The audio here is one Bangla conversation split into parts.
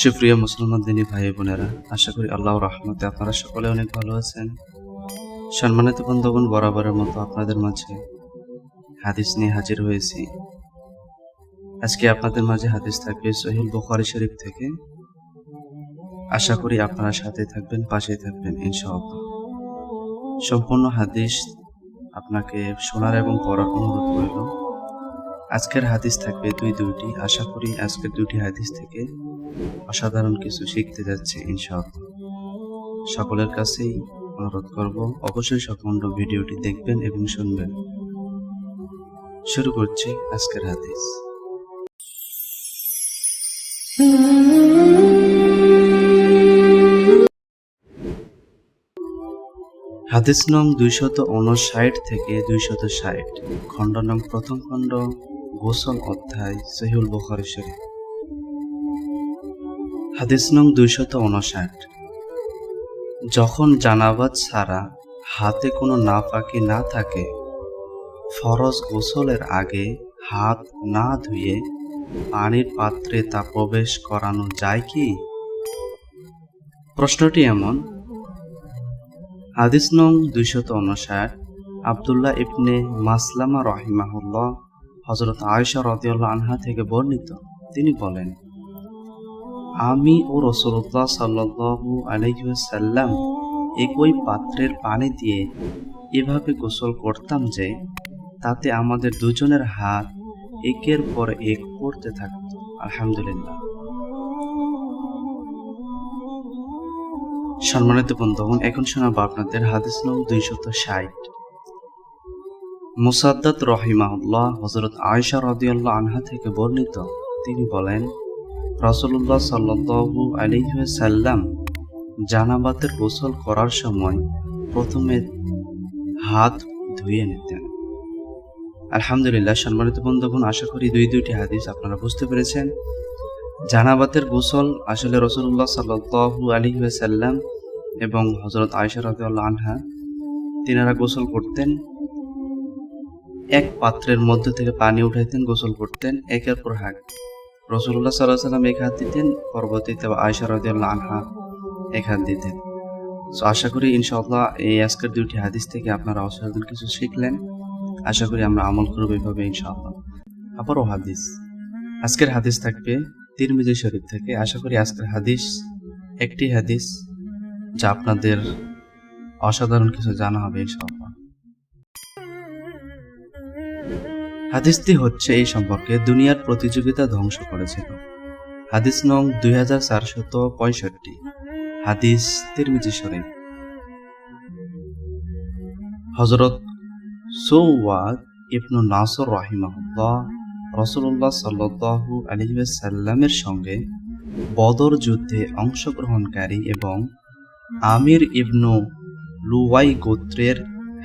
সুপ্রিয় মুসলমান দিনী ভাই বোনেরা, আশা করি আল্লাহ রহমতে আপনারা সকলে অনেক ভালো আছেন। সম্মানিত বন্ধুগণ, বরাবরের মতো আপনাদের মাঝে হাদিস নিয়ে হাজির হয়েছি। আজকে আপনাদের মাঝে হাদিস থাকবে সহিল বুখারী শরীফ থেকে। আশা করি আপনারা সাথে থাকবেন পাশে থাকবেন, ইনশাআল্লাহ। সম্পূর্ণ হাদিস আপনাকে শোনার এবং পড়ার অনুরোধ রইল। আজকের হাদিস থাকবে দুই দুইটি। আশা করি আজকের দুটি হাদিস থেকে অসাধারণ কিছু শিখতে যাচ্ছে, ইনশাআল্লাহ। সকলের কাছেই অনুরোধ করব, অবশ্যই সম্পূর্ণ ভিডিওটি দেখবেন এবং শুনবেন। শুরু করছি আজকের হাদিস। হাদিস নং দুইশত উনষাট থেকে দুইশত ষাট, খণ্ড নং প্রথম খণ্ড, গোসল অধ্যায় সহিউল বুখারী শরীফ। হাদিস নং দুইশত উনষাট যখন জানাবাদ ছাড়া হাতে কোনো না নাপাকি না থাকে, ফরজ গোসলের আগে হাত না ধুয়ে পানির পাত্রে তা প্রবেশ করানো যায় কি? প্রশ্নটি এমন, হাদিস নং দুইশত উনষাট আবদুল্লাহ ইবনে মাসলামা রহিমাহুল্লাহ হজরত আয়সা রদিউল্লাহ আনহা থেকে বর্ণিত। তিনি বলেন আমি ও রসুল্লাহ সাল্লু আলহিসাল্লাম একই পাত্রের পানি দিয়ে এভাবে গোসল করতাম যে, তাতে আমাদের দুজনের হাত একের পর এক পড়তে থাকত। আলহামদুলিল্লাহ। সম্মানিত বন্ধুগণ, এখন শোনাবো আপনাদের হাদিস নং দুইশত ষাট। মুসাদ্দাত রহিমাউল্লাহ হজরত আয়সা রদিয়াল্লাহ আনহা থেকে বর্ণিত। তিনি বলেন রসুল্লাহ সাল্লু আলিহাল্লাম জানাবাতের গোসল করার সময় প্রথমে হাত ধুয়ে নিতেন। আলহামদুলিল্লাহ, সম্মানিত বন্ধুগণ, আশা করি দুই দুইটি হাদিস আপনারা বুঝতে পেরেছেন। জানাবাতের গোসল আসলে রসুল্লাহ সাল্লু আলিহাল্লাম এবং হজরত আয়সা রদিয়াল্লাহ আনহা তিনারা গোসল করতেন। এক পাত্রের মধ্যে থেকে পানি উঠাইতেন, গোসল করতেন, একের পর হাক রসুল্লাহ সাল্লাহ সাল্লাম এক হাত দিতেন, পরবর্তীতে আয়সা রদিয়াল্লাহ আনহা এক হাত দিতেন। তো আশা করি ইনশাআল্লাহ এই আজকের দুইটি হাদিস থেকে আপনারা অসাধারণ কিছু শিখলেন। আশা করি আমরা আমল করব এইভাবে ইনশাআল্লাহ। আবারও হাদিস। আজকের হাদিস থাকবে তিরমিজি শরীফ থেকে। আশা করি আজকের হাদিস একটি হাদিস যা আপনাদের অসাধারণ কিছু জানা হবে ইনশাআল্লাহ। হাদিসটি হচ্ছে এই সম্পর্কে দুনিয়ার প্রতিযোগিতা ধ্বংস করেছিল। হাদিস নং দুই হাজার চারশত পঁয়ষট্টি। হাদিস তিরমিজি শরীফ। হজরত সৌওয়াদ ইবনু নাসর রাহিমাহুল্লাহ রসুল্লাহ সাল্লু আলিসাল্লামের সঙ্গে বদর যুদ্ধে অংশগ্রহণকারী এবং আমির ইবনু লুওয়াই গোত্রের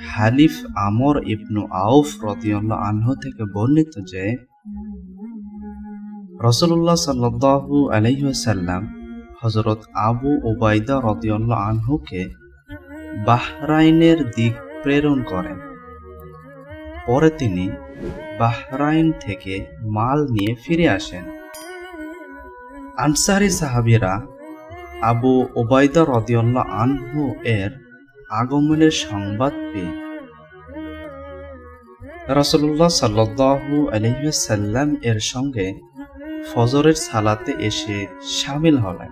হালিফ আমর ইবনু আউফ রদিউল্লাহ আনহ থেকে বর্ণিত যে রসুল্লাহ সাল্লু আলহ্লাম হজরত আবু ওবায়দা রদিউল্লাহ আনহুকে বাহরাইনের দিক প্রেরণ করেন। পরে তিনি বাহরাইন থেকে মাল নিয়ে ফিরে আসেন। আনসারি সাহাবিরা আবু ওবায়দা রদিউল্লাহ আনহু এর আগমনের সংবাদ পেয়ে। রসল্লাহ সাল্লু আলহ্লাম এর সঙ্গে ফজরের সালাতে এসে সামিল হলেন।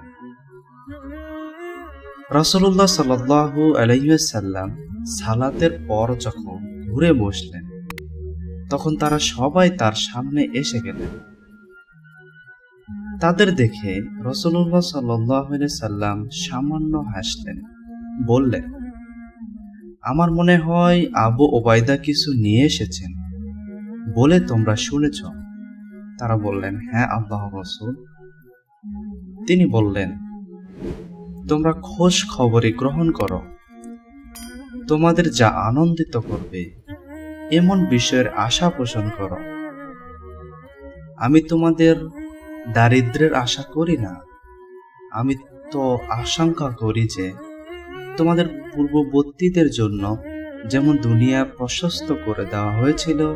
রসল্লাহ সাল্লু আলহ্লাম সালাতের পর যখন ঘুরে বসলেন, তখন তারা সবাই তার সামনে এসে গেলেন। তাদের দেখে রসল্লাহ সাল্লাহ সাল্লাম সামান্য হাসলেন, বললেন আমার মনে হয় আবু ওবায়দা কিছু নিয়ে এসেছেন বলে তোমরা শুনেছ। তারা বললেন হ্যাঁ আল্লাহ রসুল। তিনি বললেন, তোমরা খোঁজ খবরে গ্রহণ করো। তোমাদের যা আনন্দিত করবে, এমন বিষয়ের আশা পোষণ করো। আমি তোমাদের দারিদ্রের আশা করি না। আমি তো আশঙ্কা করি যে তোমাদের পূর্ববর্তীদের জন্য যেমন দুনিয়া প্রশস্ত করে দেওয়া হয়েছিল,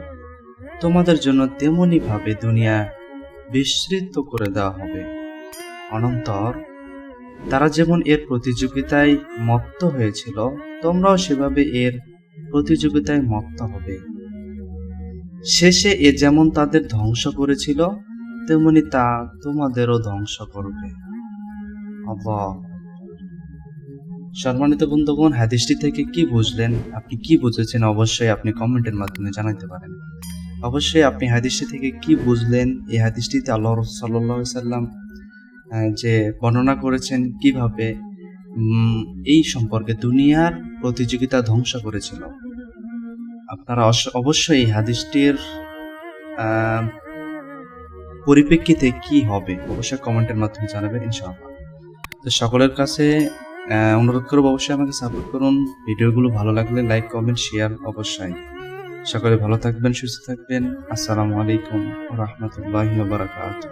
তোমাদের জন্য তেমনি ভাবে দুনিয়া বিস্তৃত করে দেওয়া হবে। অনন্তর তারা যেমন এর প্রতিযোগিতায় মত্ত হয়েছিল, তোমরাও সেভাবে এর প্রতিযোগিতায় মত্ত হবে। শেষে এ যেমন তাদের ধ্বংস করেছিল, তেমনি তা তোমাদেরও ধ্বংস করবে। আল্লাহ সম্মানিত বন্ধুগণ, হাদিসটি থেকে কি বুঝলেন, আপনি কি বুঝেছেন, অবশ্যই আপনি কমেন্টের মাধ্যমে জানাতে পারেন। অবশ্যই আপনি হাদিসটি থেকে কি বুঝলেন, এই হাদিসটিতে আল্লাহ সাল্লাহ সাল্লাম যে বর্ণনা করেছেন কীভাবে এই সম্পর্কে দুনিয়ার প্রতিযোগিতা ধ্বংস করেছিল। আপনারা অবশ্যই এই হাদিসটির পরিপ্রেক্ষিতে কি হবে, অবশ্যই কমেন্টের মাধ্যমে জানাবেন ইনশাআল্লাহ। তো সকলের কাছে অনুরোধ করব অবশ্যই আমাকে সাপোর্ট করুন। ভিডিওগুলো ভালো লাগলে লাইক কমেন্ট শেয়ার অবশ্যই। সকলে ভালো থাকবেন, সুস্থ থাকবেন। আসসালামু আলাইকুম রহমতুল্লাহ বারাকাতুহ।